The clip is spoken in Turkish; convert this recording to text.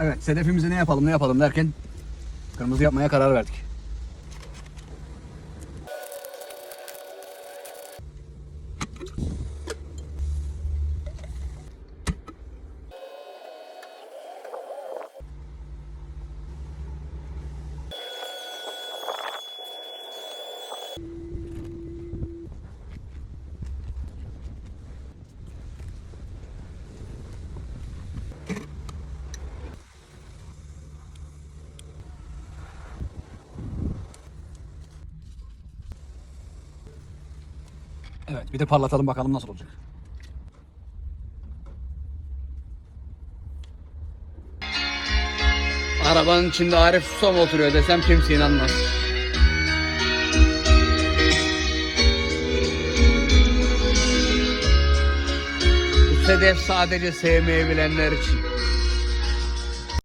Evet sedefimizi ne yapalım ne yapalım derken kırmızı yapmaya karar verdik. Evet bir de parlatalım bakalım nasıl olacak. Arabanın içinde Arif Susam oturuyor desem kimse inanmaz. Bu sedef sadece sevmeyi için.